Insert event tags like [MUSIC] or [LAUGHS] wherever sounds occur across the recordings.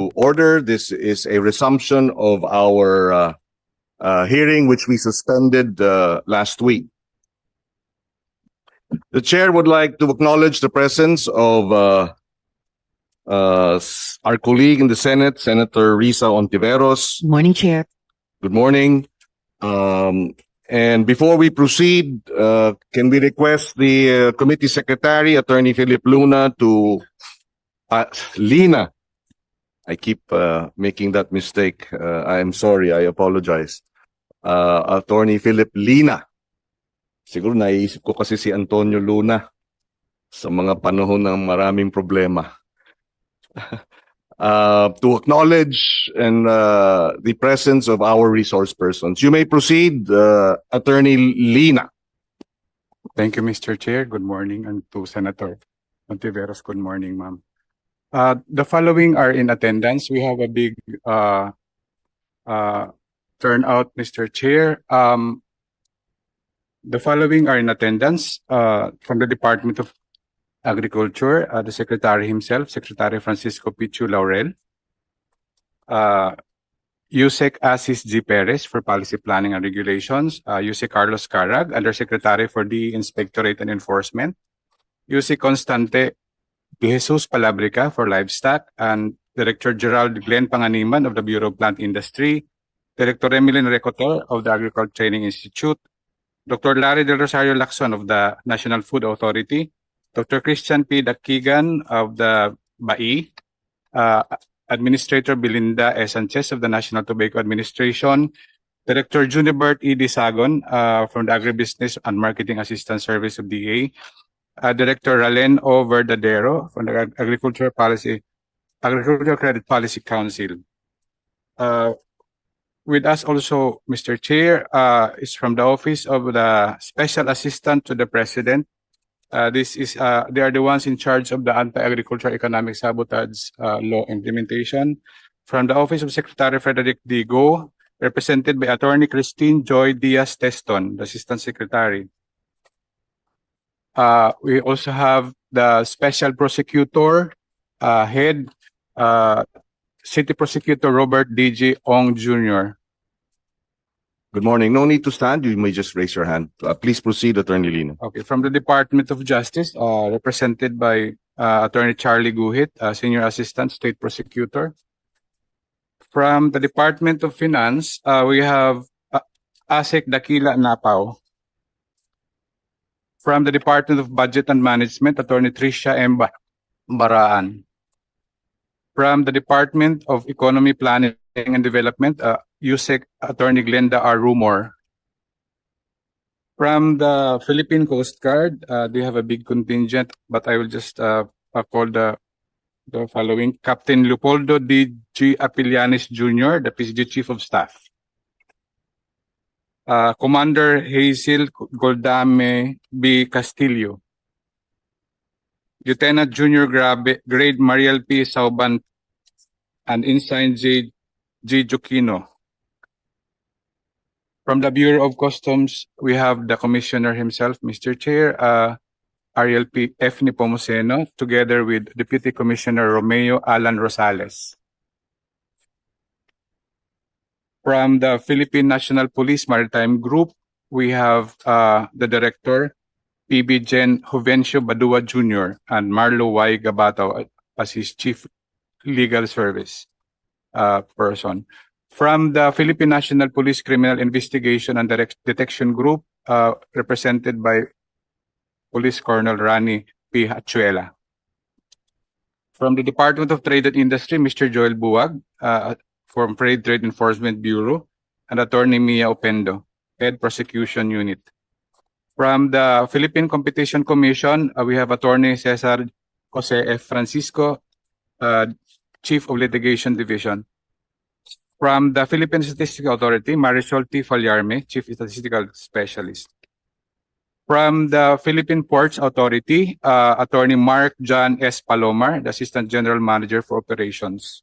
to order. This is a resumption of our uh, uh, hearing, which we suspended uh, last week. The chair would like to acknowledge the presence of uh, uh, our colleague in the Senate, Senator Risa Ontiveros. Morning, Chair. Good morning. Um, and before we proceed, uh, can we request the uh, committee secretary, Attorney Philip Luna, to uh, Lina. I keep uh, making that mistake. Uh, I am sorry. I apologize. Uh, Attorney Philip Lina. Siguro naiisip ko kasi si Antonio Luna sa mga panahon ng maraming problema. [LAUGHS] uh, to acknowledge and uh, the presence of our resource persons. You may proceed, uh, Attorney Lina. Thank you, Mr. Chair. Good morning, and to Senator Montiveros, good morning, ma'am. Uh, the following are in attendance. We have a big, uh, uh, turnout, Mr. Chair. Um, the following are in attendance, uh, from the Department of Agriculture, uh, the Secretary himself, Secretary Francisco Pichu Laurel. Uh, Yusek Asis G. Perez for Policy Planning and Regulations, uh, Yusek Carlos Carag, Undersecretary for the Inspectorate and Enforcement, Yusek Constante Jesus Palabrica for Livestock, and Director Gerald Glenn Panganiman of the Bureau of Plant Industry, Director Emilyn Recotor of the Agricultural Training Institute, Dr. Larry Del Rosario Lacson of the National Food Authority, Dr. Christian P. Dakigan of the BAI, uh, Administrator Belinda S. Sanchez of the National Tobacco Administration, Director Junibert E. Disagon uh, from the Agribusiness and Marketing Assistance Service of DA, uh, Director Ralen O. Verdadero from the Ag- Agriculture Policy, Agricultural Credit Policy Council. Uh, with us also, Mr. Chair, uh, is from the Office of the Special Assistant to the President, uh, this is, uh, they are the ones in charge of the anti-agricultural economic sabotage, uh, law implementation. From the Office of Secretary Frederick Digo, represented by Attorney Christine Joy Diaz Teston, the Assistant Secretary. Uh, we also have the Special Prosecutor, uh, Head, uh, City Prosecutor Robert D.G. Ong Jr. Good morning. No need to stand. You may just raise your hand. Uh, please proceed, Attorney Lina. Okay, from the Department of Justice, uh, represented by uh, Attorney Charlie Guhit, uh, Senior Assistant State Prosecutor. From the Department of Finance, uh, we have uh, Asek Dakila Napao. From the Department of Budget and Management, Attorney Tricia M. Ba- Baraan. From the Department of Economy Planning and Development, uh, USEC Attorney Glenda R. Rumor. From the Philippine Coast Guard, uh, they have a big contingent, but I will just uh, uh, call the the following: Captain Leopoldo D. G. Apilianis Jr., the PCG Chief of Staff. Uh, Commander Hazel Goldame B. Castillo. Lieutenant Junior Grabe, Grade Mariel P. Sauban, and Ensign J. Jokino. From the Bureau of Customs, we have the Commissioner himself, Mr. Chair, uh, Ariel P. F. Together with Deputy Commissioner Romeo Alan Rosales. From the Philippine National Police Maritime Group, we have uh, the Director, PB Gen Juvencio Badua Jr. and Marlo Y. Gabato as his Chief Legal Service uh, person. From the Philippine National Police Criminal Investigation and Direct Detection Group, uh, represented by Police Colonel Rani P. Hachuela. From the Department of Trade and Industry, Mr. Joel Buwag, uh, from Trade Trade Enforcement Bureau, and Attorney Mia Opendo, Head Prosecution Unit. From the Philippine Competition Commission, uh, we have Attorney Cesar Jose F. Francisco, uh, Chief of Litigation Division. From the Philippine Statistical Authority, Marisol T. Falyarme, Chief Statistical Specialist. From the Philippine Ports Authority, uh, Attorney Mark John S. Palomar, the Assistant General Manager for Operations.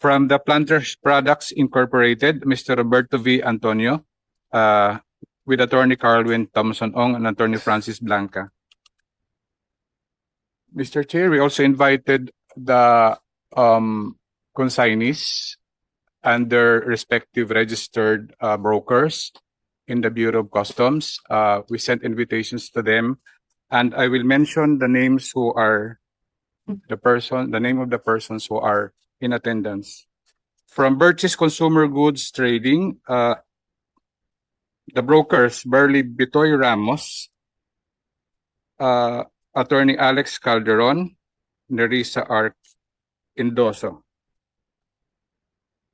From the Planters Products Incorporated, Mr. Roberto V. Antonio, uh, with Attorney Carlwin Thompson Ong and Attorney Francis Blanca. Mr. Chair, we also invited the um consignees and their respective registered uh, brokers in the Bureau of Customs. Uh, we sent invitations to them, and I will mention the names who are the person, the name of the persons who are in attendance. From Birch's Consumer Goods Trading, uh, the brokers Burley Bitoy Ramos, uh, Attorney Alex Calderon, Nerissa R. Indoso.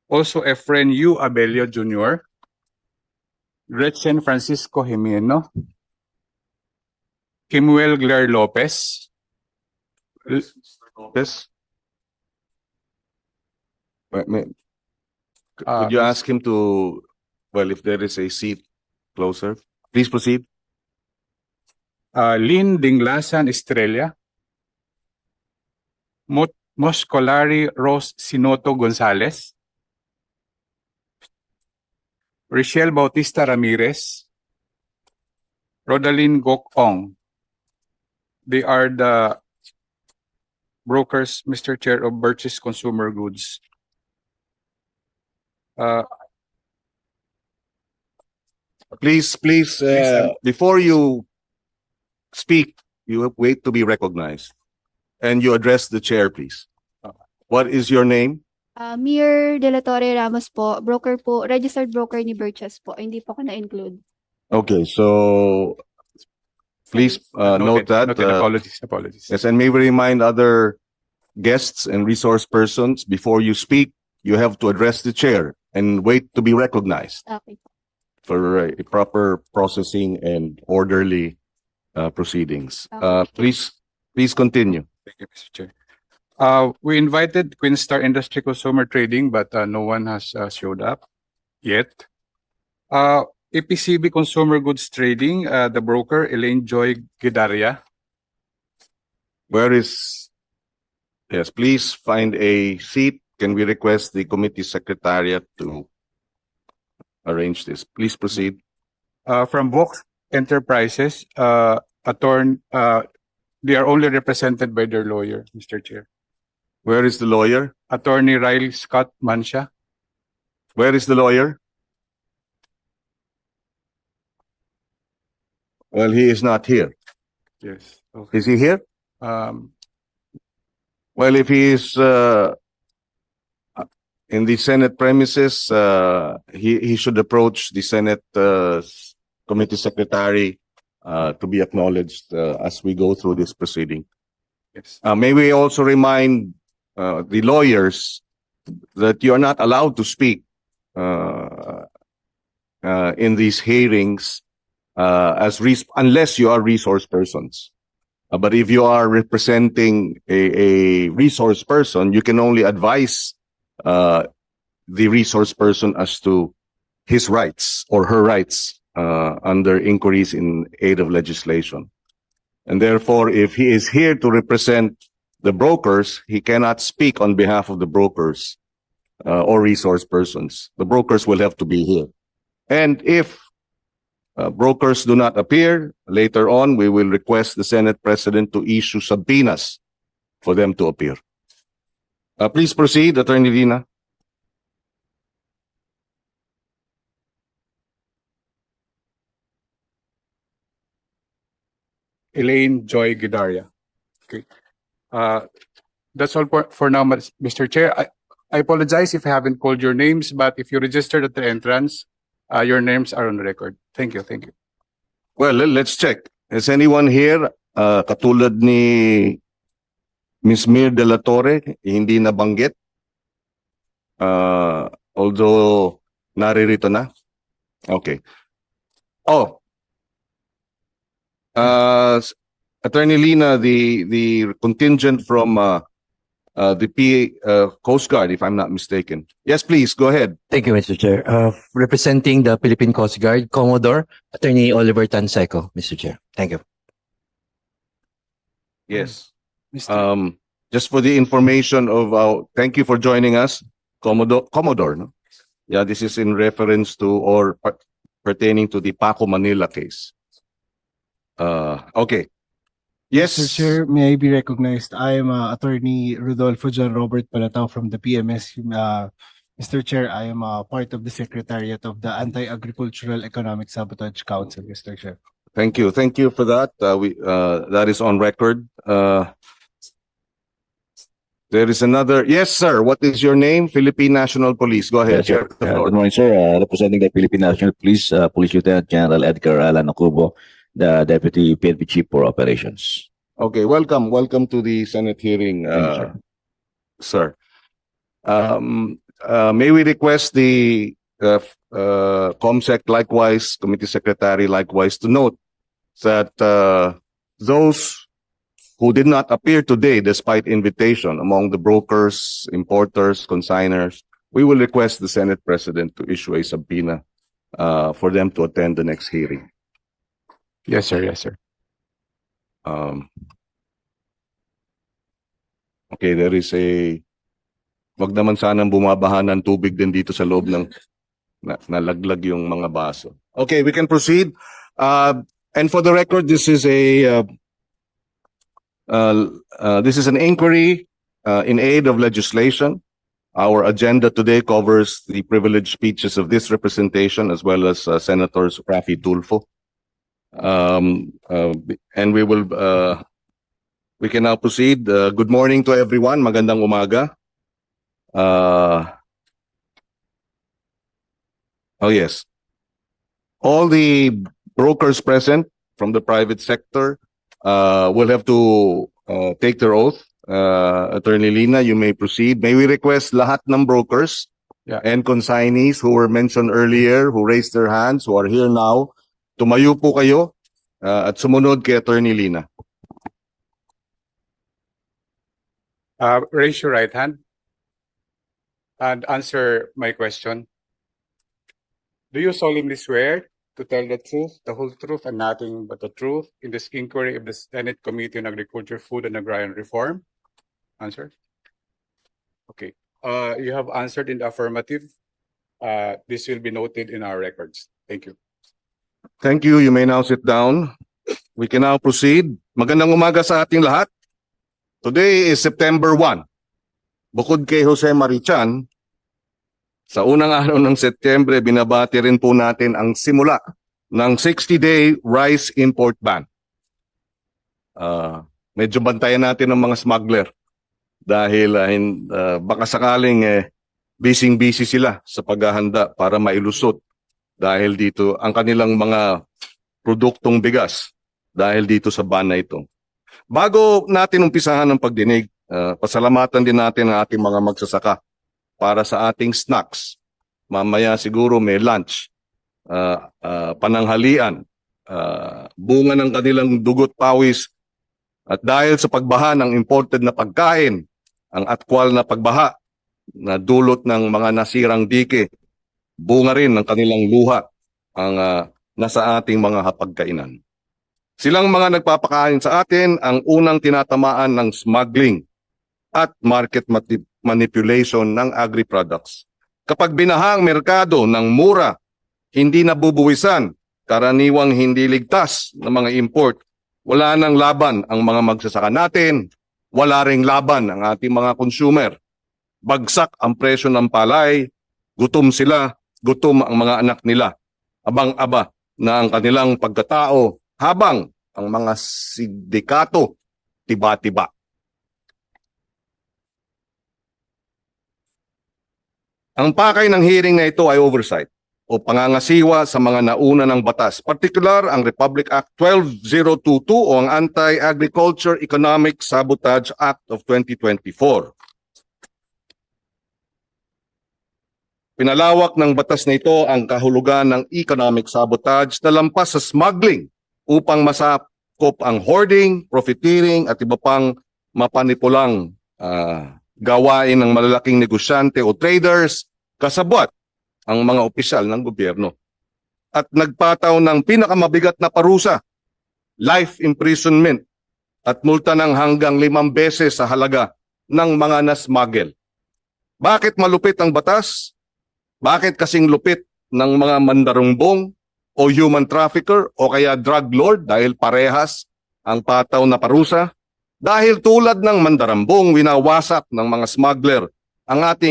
Also, Efren U. Abelio Jr., Gretchen Francisco Jimeno, Kimuel Glaire Lopez, Lopez? Wait, may- Could Uh, could you ask him to, well, if there is a seat closer, please proceed. uh, Lynn Dinglasan Estrella, Mo- Moscolari Rose Sinoto Gonzalez, Rochelle Bautista Ramirez, Rodalyn Gok Ong. They are the brokers, Mr. Chair of Birch's Consumer Goods. Uh, Please, please, uh, before you speak, you wait to be recognized. And you address the chair, please. What is your name? Ah, Mir De La Torre Ramos po, broker po, registered broker ni Birches po. Hindi po ako na-include. Okay, so please, uh, note that. noted. uh, Apologies, apologies. Yes, and may we remind other guests and resource persons, before you speak, you have to address the chair and wait to be recognized Okay. for a proper processing and orderly uh, proceedings. Uh, please, please continue. Thank you, Mr. Chair. Uh, we invited Queenstar Industry Consumer Trading, but uh, no one has uh, showed up yet. Uh, APCB Consumer Goods Trading, uh, the broker Elaine Joy Gidaria. Where is, yes, please find a seat. Can we request the committee secretariat to arrange this? Please proceed. Uh, from Vox Enterprises, uh, attorney, uh, they are only represented by their lawyer, Mr. Chair. Where is the lawyer? Attorney Riley Scott Mansha. Where is the lawyer? Well, he is not here. Yes. Okay. Is he here? Um, Well, if he is, uh, in the Senate premises, uh, he, he should approach the Senate, uh, Committee Secretary, uh, to be acknowledged, uh, as we go through this proceeding. yes. Uh, may we also remind, uh, the lawyers that you are not allowed to speak, uh, uh, in these hearings, uh, as res- unless you are resource persons. Uh, but if you are representing a, a resource person, you can only advise, uh, the resource person as to his rights or her rights, uh, under inquiries in aid of legislation. And therefore, if he is here to represent the brokers, he cannot speak on behalf of the brokers, uh, or resource persons. The brokers will have to be here. And if uh, brokers do not appear, later on, we will request the Senate President to issue subpoenas for them to appear. Uh, please proceed, Attorney Lina. Elaine Joy Gidaria. Okay. Uh, that's all for, for now, Mr. Chair. I, I apologize if I haven't called your names, but if you registered at the entrance, uh, your names are on record. Thank you, thank you. Well, le- let's check. Is anyone here, uh, katulad ni Ms. Mir de la Torre, hindi nabanggit? Uh, although naririto na? Okay. Oh. Uh, Attorney Lina, the, the contingent from, uh, uh, the P, uh, Coast Guard, if I'm not mistaken. Yes, please, go ahead. Thank you, Mr. Chair. Uh, representing the Philippine Coast Guard, Commodore, Attorney Oliver Tanseco, Mr. Chair. Thank you. Yes. Mr. Um, just for the information of our, thank you for joining us, Commodore, Commodore, no? Yeah, this is in reference to or per- pertaining to the Paco Manila case. Uh, okay. Yes, Mr. Chair, may I be recognized? I am uh, Attorney Rodolfo John Robert Palatao from the PMS. Uh, Mr. Chair, I am uh, part of the Secretariat of the Anti-Agricultural Economic Sabotage Council, Mr. Chair. Thank you. Thank you for that. Uh, we, uh, that is on record. Uh, there is another. Yes, sir. What is your name? Philippine National Police. Go ahead. Yes, sir. Uh. Good morning, sir. Uh, Representing the Philippine National Police, uh, Police Lieutenant General Edgar Alan Ocubo, the Deputy PNP Chief for Operations. Okay, welcome. Welcome to the Senate hearing, Thank you, uh, sir. Um, uh, may we request the, uh, uh, COMSEC likewise, Committee Secretary likewise to note that, uh, those who did not appear today despite invitation among the brokers, importers, consigners, we will request the Senate President to issue a subpoena, uh, for them to attend the next hearing. Yes, sir. Yes, sir. Um, okay, there is a wag naman sanang bumabaha ng tubig din dito sa loob ng na, nalaglag yung mga baso. Okay, we can proceed. Uh, and for the record, this is a uh, this is an inquiry uh, in aid of legislation. Our agenda today covers the privileged speeches of this representation as well as uh, Senators Rafi Tulfo. Um, uh, and we will, uh, we can now proceed. Uh, good morning to everyone. Magandang umaga. Uh, oh yes. All the brokers present from the private sector, uh, will have to, uh, take their oath. Uh, Attorney Lina, you may proceed. May we request lahat ng brokers Yeah. and consignees who were mentioned earlier, who raised their hands, who are here now, tumayo po kayo uh, at sumunod kay Attorney Lina. Uh, raise your right hand and answer my question. Do you solemnly swear to tell the truth, the whole truth, and nothing but the truth in this inquiry of the Senate Committee on Agriculture, Food, and Agrarian Reform? Answer. Okay. Uh, you have answered in the affirmative. Uh, this will be noted in our records. Thank you. Thank you. You may now sit down. We can now proceed. Magandang umaga sa ating lahat. Today is September 1. Bukod kay Jose Marichan, sa unang araw ng Setyembre, binabati rin po natin ang simula ng 60-day rice import ban. Ah, medyo bantayan natin ang mga smuggler dahil ah, hin- ah, baka sakaling eh, busy-busy sila sa paghahanda para mailusot dahil dito ang kanilang mga produktong bigas dahil dito sa ban na ito. Bago natin umpisahan ang pagdinig, uh, pasalamatan din natin ang ating mga magsasaka para sa ating snacks. Mamaya siguro may lunch, uh, uh, pananghalian, uh, bunga ng kanilang dugot pawis at dahil sa pagbaha ng imported na pagkain, ang atkwal na pagbaha na dulot ng mga nasirang dike, bunga rin ng kanilang luha ang ah, nasa ating mga hapagkainan. Silang mga nagpapakain sa atin ang unang tinatamaan ng smuggling at market manipulation ng agri-products. Kapag binaha ang merkado ng mura, hindi nabubuwisan, karaniwang hindi ligtas na mga import, wala nang laban ang mga magsasaka natin, wala ring laban ang ating mga consumer. Bagsak ang presyo ng palay, gutom sila, gutom ang mga anak nila, abang-aba na ang kanilang pagkatao habang ang mga sindikato tiba-tiba. Ang pakay ng hearing na ito ay oversight o pangangasiwa sa mga nauna ng batas, partikular ang Republic Act 12022 o ang Anti-Agriculture Economic Sabotage Act of 2024. Pinalawak ng batas na ito ang kahulugan ng economic sabotage na lampas sa smuggling upang masakop ang hoarding, profiteering at iba pang mapanipulang ah, gawain ng malalaking negosyante o traders kasabwat ang mga opisyal ng gobyerno. At nagpataw ng pinakamabigat na parusa, life imprisonment at multa ng hanggang limang beses sa halaga ng mga nasmuggle. Bakit malupit ang batas? Bakit kasing lupit ng mga mandarumbong o human trafficker o kaya drug lord dahil parehas ang pataw na parusa dahil tulad ng mandarambong winawasak ng mga smuggler ang ating